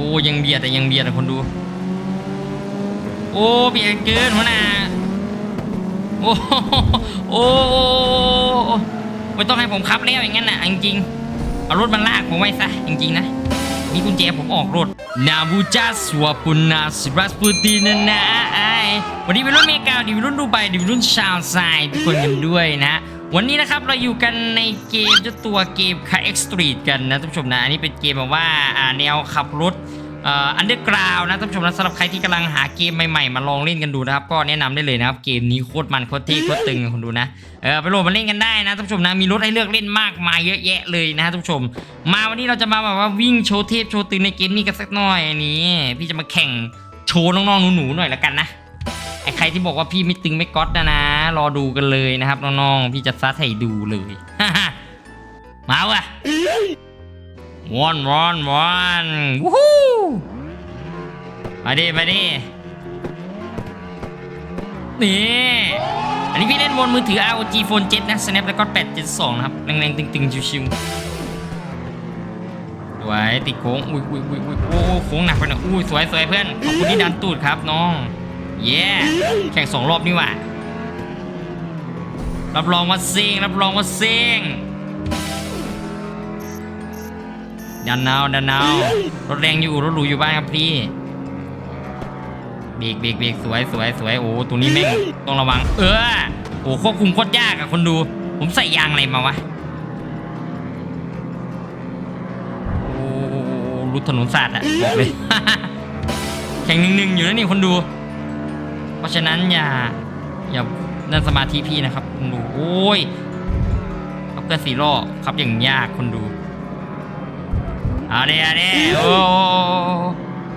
อ้ยังเบียดแต่ยังเบียดแต่คนดู โอ้เบียดเกินหัวหน้าโอ้โหโอ้ไม่ต้องให้ผมขับแล้วอย่างนั้นน่ะจริงๆเอารถมันลากผมไว้ซะจริงๆนะมีกุญแจผมออกรถนาบูจาสวปุนาสรัสปุตินนาไอวันนี้เป็นรุ่นเมกาดีเป็นรุ่นดูไบดีเป็นรุ่นชาวไซทุกคนกันด้วยนะ วันนี้นะครับเราอยู่กันในเกมจตัวเกมคาเอ็กซ์ตรีกันนะท่านผู้ชมนะ อันนี้เป็นเกมแบบว่าแนวขับรถอันเดอร์กราวนะท่านผู้ชมนะสำหรับใครที่กำลังหาเกมใหม่ๆ มาลองเล่นกันดูนะครับ ก็แนะนำได้เลยนะครับ เกมนี้โคตรมันโคตรเท่โคตรตึงคุณดูนะเออไปโหลดมาเล่นกันได้นะท่านผู้ชมนะมีรถให้เลือกเล่นมากมายเยอะแยะเลยนะท่านผู้ชม มาวันนี้เราจะมาแบบว่าวิ่งโชว์เทพโชว์ตึงในเกมนี้กันสักหน่อยนี่พี่จะมาแข่งโชว์น้องๆหนูๆหน่อยละกันนะ ไอ้ใครที่บอกว่าพี่ไม่ตึงไม่ก๊อตนะนะ รอดูกันเลยนะครับน้องๆ พี่จะซัดให้ดูเลยมาวะวอนวอนวอนวู้ฮู้มาดิมาดินี่ อันนี้พี่เล่นบนมือถือ ROG Phone 7 นะ Snapdragon 872 นะครับ แรงๆ ตึงๆ ชิวๆสวยติดโค้ง อุ้ยอุ้ยอุ้ยอุ้ยโอ้โอ้โค้งหนักไปหน่อยอุ้ยสวยสวยเพื่อน ขอบคุณที่ดันตูดครับน้อง เย้แข่งสองรอบนี่ว่ารับรองว่าเซ็งรับรองว่าเซ็งดันนาวดันนาวรถแรงอยู่รถหรูอยู่บ้านครับพี่เบรกเบรกเบรกสวยสวยสวยโอ้ตัวนี้แม่งต้องระวัง เออโอ้ควบคุมโคตรยากอะคนดู ผมใส่ยางอะไรมาวะโอ้รุดถนนศาสตร์อะบอกเลยแข่งหนึ่งหนึ่งอยู่แล้วนี่คนดู เพราะฉะนั้นอย่าอย่านั่นสมาธิพี่นะครับคนดูโอ้ยขับเกินสี่รอบขับอย่างยากคนดูเอาเดี๋ยวเดี๋ยวโอ้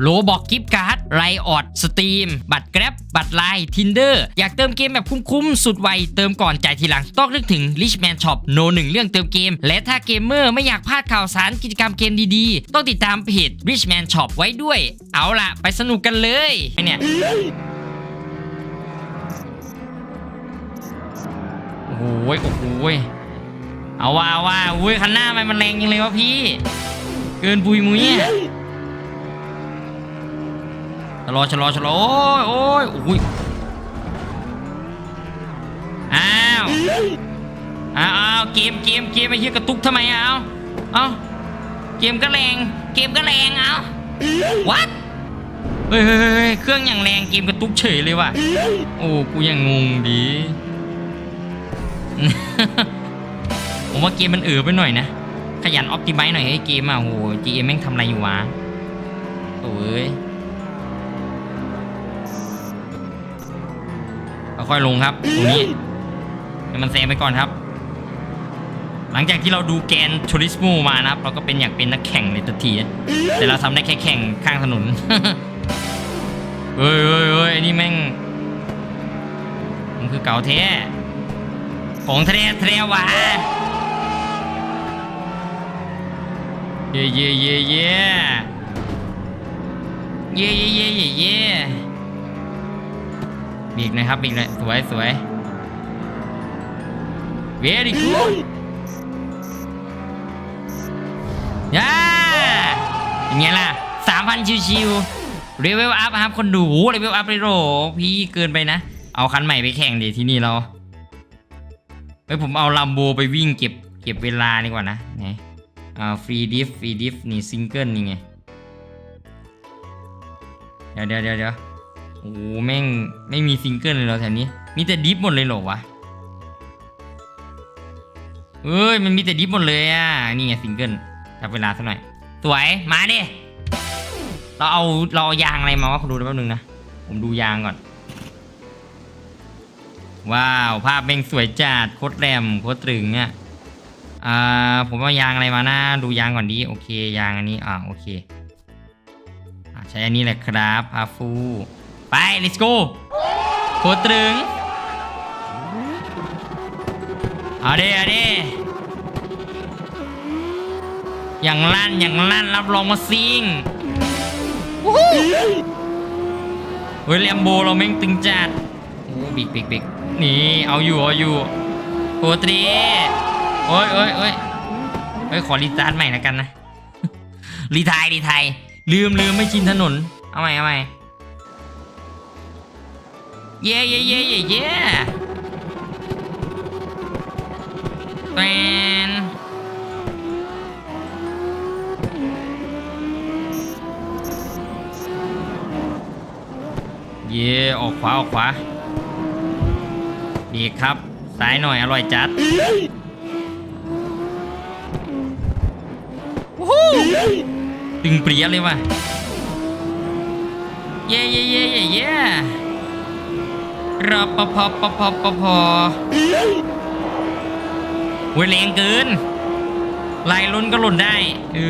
โลบอกกิฟต์การ์ดไรออดสตรีมบัตรแกร็บบัตรไลน์ทินเดอร์อยากเติมเกมแบบคุ้มๆ สุดไว เติมก่อนจ่ายทีหลัง ต้องนึกถึง Richman Shop โนหนึ่งเรื่องเติมเกม และถ้าเกมเมอร์ไม่อยากพลาดข่าวสารกิจกรรมเกมดีๆ ต้องติดตามเพจ Richman Shop ไว้ด้วย เอาล่ะ ไปสนุกกันเลยไอเนี่ยโอ้โหยโอ้โหยเอาว่าเอาว่าอุ้ยคันหน้ามันมันแรงยังเลยวะพี่ เกินปุยมุ้ยอ ชะลอชะลอชะลอโอ้ยโอ้ยโอ้ยอ้าวอ้าวอ้าวเกมเกมเกมไอ้เหี้ยกระตุกทำไมเอาเอาเกมก็แรงเกมก็แรงเอา what เฮ้ยเฮ้ยเฮ้เครื่องอย่างแรงเกมกระตุกเฉยเลยว่ะโอ้กูยังงงดีผมว่าเกมมันเออไปหน่อยนะขยันออ t ติไ z e หน่อยให้เกมอะโห GM แม่งทำอะไรอยู่วะโอ้ย ค่อยๆลงครับตรงนี้ให้มันแซงไปก่อนครับ หลังจากที่เราดูแกนช u ริสโมมานะครับ เราก็เป็นอยากเป็นนักแข่งเลยทันทีแต่เราทำได้แค่แข่งข้างถนนเฮ้ยเฮ้ยเฮ้ยไอ้นี่แม่งมันคือเก่าแท้ของแท้แท้วะเย่เย่เย่เย่เย่เย่เย่เย่เย่ บีกนะครับบีกเลยสวยสวย very good ย่าอย่างเงี้ยล่ะสามพันชิวๆเรเวลอัพครับคนดูเรเวลอัพเลยโรพี่เกินไปนะ เอาคันใหม่ไปแข่งดิที่นี่เราเฮ้ยผมเอาลัมโบไปวิ่งเก็บเก็บเวลาดีกว่านะไงอ่าฟรีดิฟฟรีดิฟนี่ซิงเกิลนี่ไง เดี๋ยวเดี๋ยวเดี๋ยว โอ้โหแม่งไม่มีซิงเกิลเลยเหรอแถวนี้ มีแต่ดิฟหมดเลยเหรอวะเอ้ยมันมีแต่ดิฟหมดเลยอะ นี่ไงซิงเกิลจับเวลาสักหน่อย สวย มาดิ เราเอาเราเอายางอะไรมาวะคุณดูแป๊บนึงนะ ผมดูยางก่อน ว้าว ภาพแม่งสวยจัดโคตรแรมโคตรตรึงเนี่ยอ่าผมเอายางอะไรมานะดูยางก่อนดีโอเคยางอันนี้อ่าโอเคใช้อันนี้แหละครับพาฟู ไป let's go โคตรึง เอาดิเอาดิอย่างลั่นอย่างลั่นรับรองมาซิงเฮ้ยแลมโบเราแม่งตึงจัดโอ้บิ๊กบิ๊กบิ๊กนี่เอาอยู่เอาอยู่โคตรีโอ้ยโอ้ยโอ้ยเฮ้ยขอรีสตาร์ทใหม่แล้วกันนะรีไทายรีไทายลืมลืมไม่ชินถนน เอาใหม่เอาใหม่ เย่เย่เย่เย่เย่แฟนเย่ออกขวาออกขวา ดีครับซ้ายหน่อยอร่อยจัดวู้ฮู้ตึงเปรี้ยเลยว่ะ เย่เย่เย่เย่เย่ รอปภปภปภเวยแรงเกินลายล้นก็หล่นได้เอ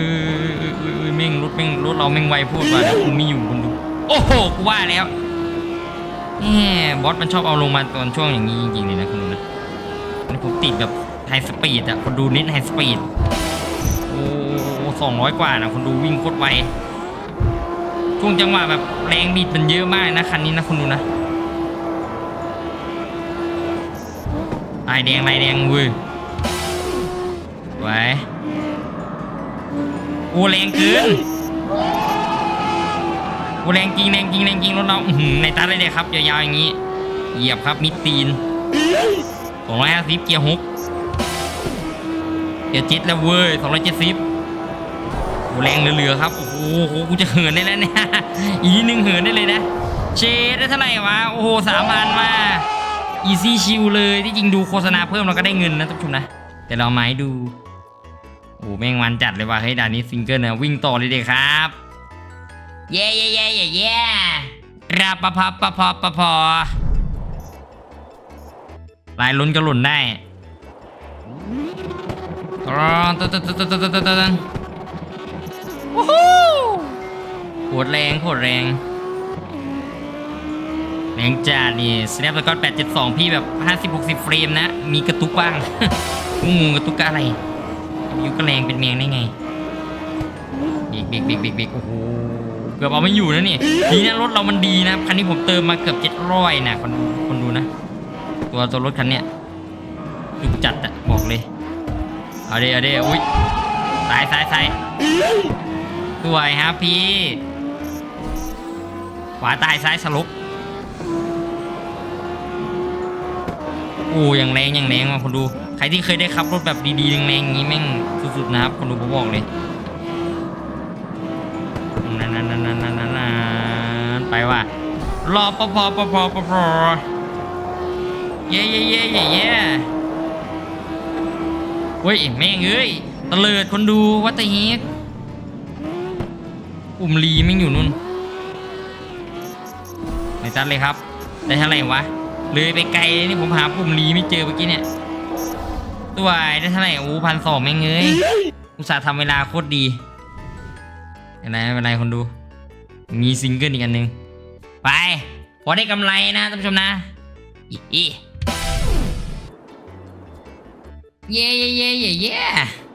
อเออเออเม่งรถแม่งรถเราแม่งไวพูดว่าเดี๋ยวกูไม่อยู่คนดู โอ้โหกูว่าแล้วแหมบอสมันชอบเอาลงมาตอนช่วงอย่างนี้จริงๆเลยนะคุณดูนะนี่ผมติดแบบไฮสปีดอะคนดูน้นไฮสปีดโอ้สองร้อยกว่านะคนดูวิ่งโคตรไวช่วงจังหวะแบบแรงบิดมันเยอะมากนะคันนี้นะคุณดูนะ ลายแดงลายแดงเว้ยไว้โอ้แรงเกินโอ้แรงจริงแรงจริงแรงจริงรถเราในตาเลยเลยครับยาวๆอย่างนี้ เหยียบครับมิดตีนสองร้อยห้าสิบเกียร์หกเกียร์เจ็ดแล้วเว้ยสองร้อยเจ็ดสิบโอ้แรงเหลือๆครับ โอ้โหกูจะเหินได้แล้วเนี่ยอีกนิดนึงเหินได้เลยนะเชดได้เท่าไหร่วะ โอ้โหสามพันมา อีซี่ชิลเลยที่จริงดูโฆษณาเพิ่มเราก็ได้เงินนะทุกคนนะแต่เราไม้ดูโอ้แม่งวันจัดเลยว่ะเฮ้ยด่านนี้ซิงเกิลนะวิ่งต่อเลยเด็กครับ เย่เย่เย่เย่เย่รับปะพะปะพอปะพอลายลุ้นก็หล่นได้ตอนตึ๊ดตึ๊ดตึ๊ดตึ๊ดตึ๊ดตึ๊ดตึ๊ดวู้ฮู้โคตรแรงโคตรแรง แรงจัดนี่ Snapdragon 872 พี่แบบ 50-60 เฟรมนะ มีกระตุกบ้างกูงงกระตุกอะไรยูก็แรงเป็นเมียงได้ไงเบรกเบรกเบรกเบรกเบรกโอ้โหเกือบเอาไม่อยู่นะนี่ดีนะรถเรามันดีนะคันนี้ผมเติมมาเกือบ700นะคนดูคนดูนะ ตัวตัวรถคันเนี้ยจุกจัดอะบอกเลยเอาเดเอาเดอุ้ยสายสายสายสวยครับพี่ขวาตายซ้ายสลุก โอ้ยังแรงยังแรงว่ะคนดูใครที่เคยได้ขับรถแบบดีๆแรงๆอย่างนี้แม่งสุดๆนะครับคนดูผมบอกเลยนั่นนั่นนั่นนั่นนั่นไปว่ะรอปภปภปภเย่เย่เย่เย่เย่เฮ้ยแม่งเอ้ยตะเลิดคนดูวัตเฮกปุ่มรีไม่งอยู่นู่นไหนตัดเลยครับ ได้เท่าไหร่วะ เลยไปไกลนี่ผมหาปุ่มรีไม่เจอเมื่อกี้เนี่ยตัวไอ้ได้เท่าไหร่โอ้พันสองแม่งเอ้ยอุตส่าห์ทำเวลาโคตรดีอะไรไม่เป็นไรคนดู มีซิงเกิลอีกอันหนึ่งไป พอได้กำไรนะท่านผู้ชมนะอีเย้เย่เย่เย่เย่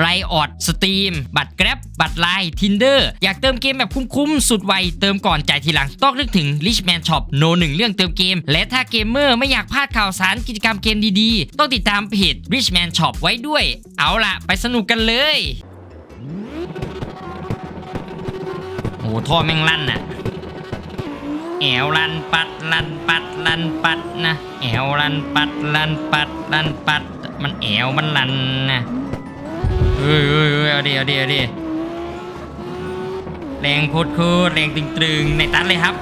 ไรออดสตรีมบัตรแกร็บบัตรไลน์ทินเดอร์อยากเติมเกมแบบคุ้มๆ สุดไว เติมก่อนจ่ายทีหลัง ต้องนึกถึง Richman Shop โนหนึ่งเรื่องเติมเกม และถ้าเกมเมอร์ไม่อยากพลาดข่าวสารกิจกรรมเกมดีๆ ต้องติดตามเพจ Richman Shop ไว้ด้วย เอาล่ะ ไปสนุกกันเลยโอ้ท่อแม่งลั่นน่ะแอวลันปัดลันปัดลันปัดนะแอวลันปัดลันปัดลันปัด มันแอวมันลันนะ เฮ้ยเฮ้ยเฮ้ยเอาดิเอาดิเอาดิแรงโคตรโคตรแรงตึงๆในตัดเลยครับ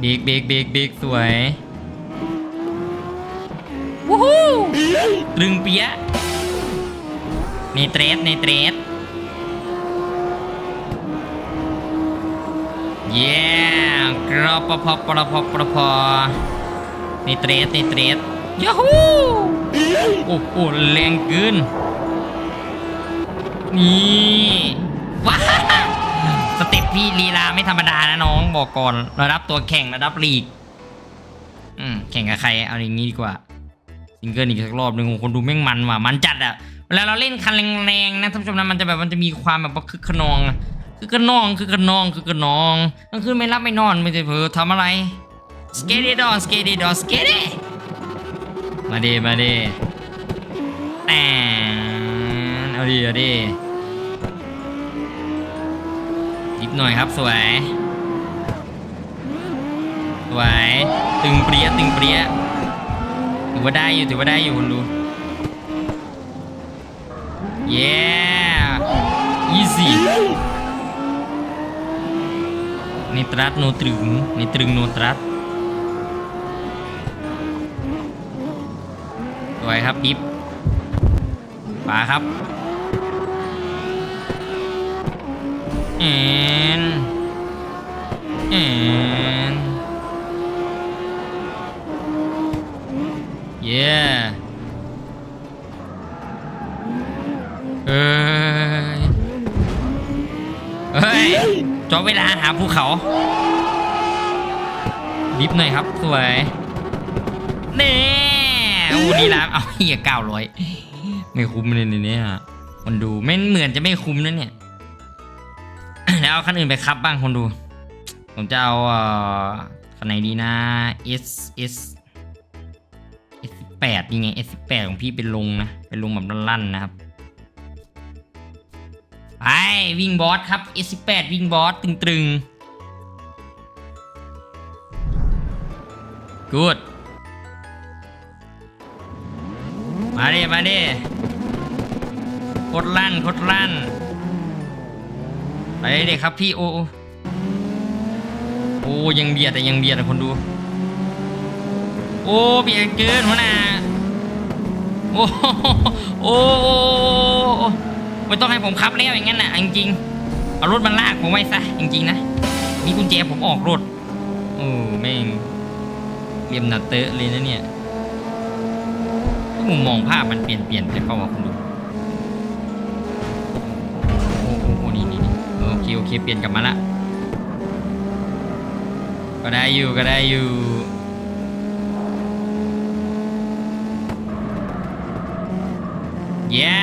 เบรกเบรกเบรกเบรกสวยวู้ฮู้ตรึงเปียะในเตรสในเตรสเย้กรอบปะพอปะพอปะพอในเตรสในเตรส ยาฮูโอ้โหแรงเกิน นี่ว้าสเต็ปพี่ลีลาไม่ธรรมดานะน้องบอกก่อนระดับตัวแข่งระดับลีก อืมแข่งกับใครเอาอย่างนี้ดีกว่าซิงเกิลอีกสักรอบหนึ่งโอ้โหคนดูแม่งมันว่ะมันจัดอะเวลาเราเล่นคันแรงๆนะท่านผู้ชมนะมันจะแบบมันจะมีความแบบว่าคึกขนองอะคึกขนองคึกขนองคึกขนองกลางคืนไม่รับไม่นอนไม่ใช่เพอทำอะไรสเกตดอนสเกตดอนสเกต มาเดมาเดแต่เอาดีเอาดีนิดหน่อยครับสวย สวย ตึงเปรี้ยตึงเปรี้ยถือว่าได้อยู่ถือว่าได้อยู่คุณดู เย้ easy ในตรัสโนตรึงในตรึงโนตรัส ครับดิฟปาครับแอนแอนเย้เอ้ยเฮ้ยจอเวลาหาภูเขาดิฟหน่อยครับสวย โอ้ดีแล้วเอาเฮียเก้าร้อยไม่คุ้มเลยเนี่ยคนดูไม่เหมือนจะไม่คุ้มนะเนี่ยแล้วเอาคันอื่นไปขับบ้างคนดู ผมจะเอาเอ่อคันไหนดีนะ S S S18 นี่ไง S18 ของพี่เป็นลงนะเป็นลงแบบลั่นๆนะครับไปวิ่งบอสครับ S18 วิ่งบอสตึงๆกู มาดิมาดิโคตรลั่นโคตรลั่นไปเด็กครับพี่โอ้โอ้ยังเบียดแต่ยังเบียดนะคนดู โอ้เบียดเกินหัวหน้าโอ้โอ้ไม่ต้องให้ผมขับแล้วอย่างงั้นน่ะจริงๆเอารถมันลากผมไว้ซะจริงๆนะมีกุญแจผมออกรถโอ้แม่งเรียมหนัดเตอะเลยนะเนี่ย มุมมองภาพมันเปลี่ยนเปลี่ยนไปเข้ามาคุณดูโอ้โอ้โอ้นี่นี่โอเคโอเคเปลี่ยนกลับมาละก็ได้อยู่ก็ได้อยู่เย้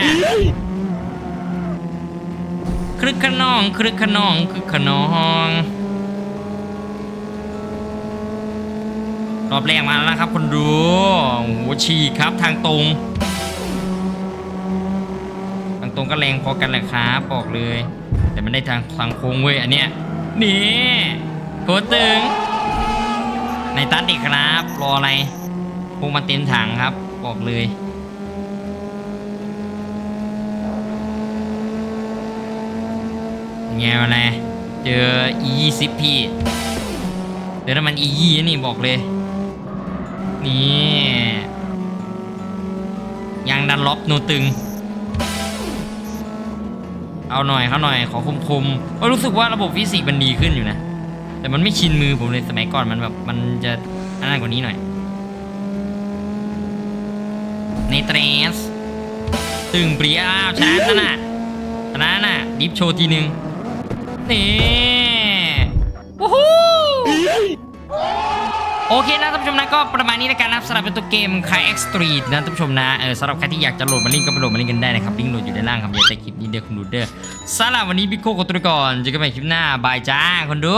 ครึกขนองครึกขนองครึกขนอง อบแรกมาแล้วนะครับคนดูโอ้โหฉีกครับทางตรง ทางตรงก็แรงพอกันแหละครับบอกเลย แต่มันได้ทางทางโค้งเว้ยอันเนี้ยนี่โคตรตึง ในตัดเด็กครับ รออะไรพวกมาเต็มถังครับ บอกเลยไงวะนะเจอ e 2 0 พี่เดี๋ยวน้ำมัน e ยี่นี่บอกเลย นี่ยางดันล็อกโนตึง เอาหน่อยเขาหน่อยขอคมคมก็รู้สึกว่าระบบฟิสิกส์มันดีขึ้นอยู่นะ แต่มันไม่ชินมือผมเลยสมัยก่อนมันแบบมันจะอันนั้นกว่านี้หน่อยในเทรสตึงเปรียอ้าวชนะน่ะชนะน่ะดิฟโชว์ทีนึงนี่วู้ฮู้ โอเคนะท่านผู้ชมนะก็ประมาณนี้แล้วกันนะครับสำหรับตัวเกมคายเอ็กซ์ตรีทนะท่านผู้ชมนะเออสำหรับใครที่อยากจะโหลดมาเล่นก็ไปโหลดมาเล่นกันได้นะครับลิงก์โหลดอยู่ด้านล่างครับอย่าใต้คลิปนี้เด้อคุณดูเด้อสำหรับวันนี้พี่โคกตัวก่อนเจอกันใหม่คลิปหน้าบายจ้าคนดู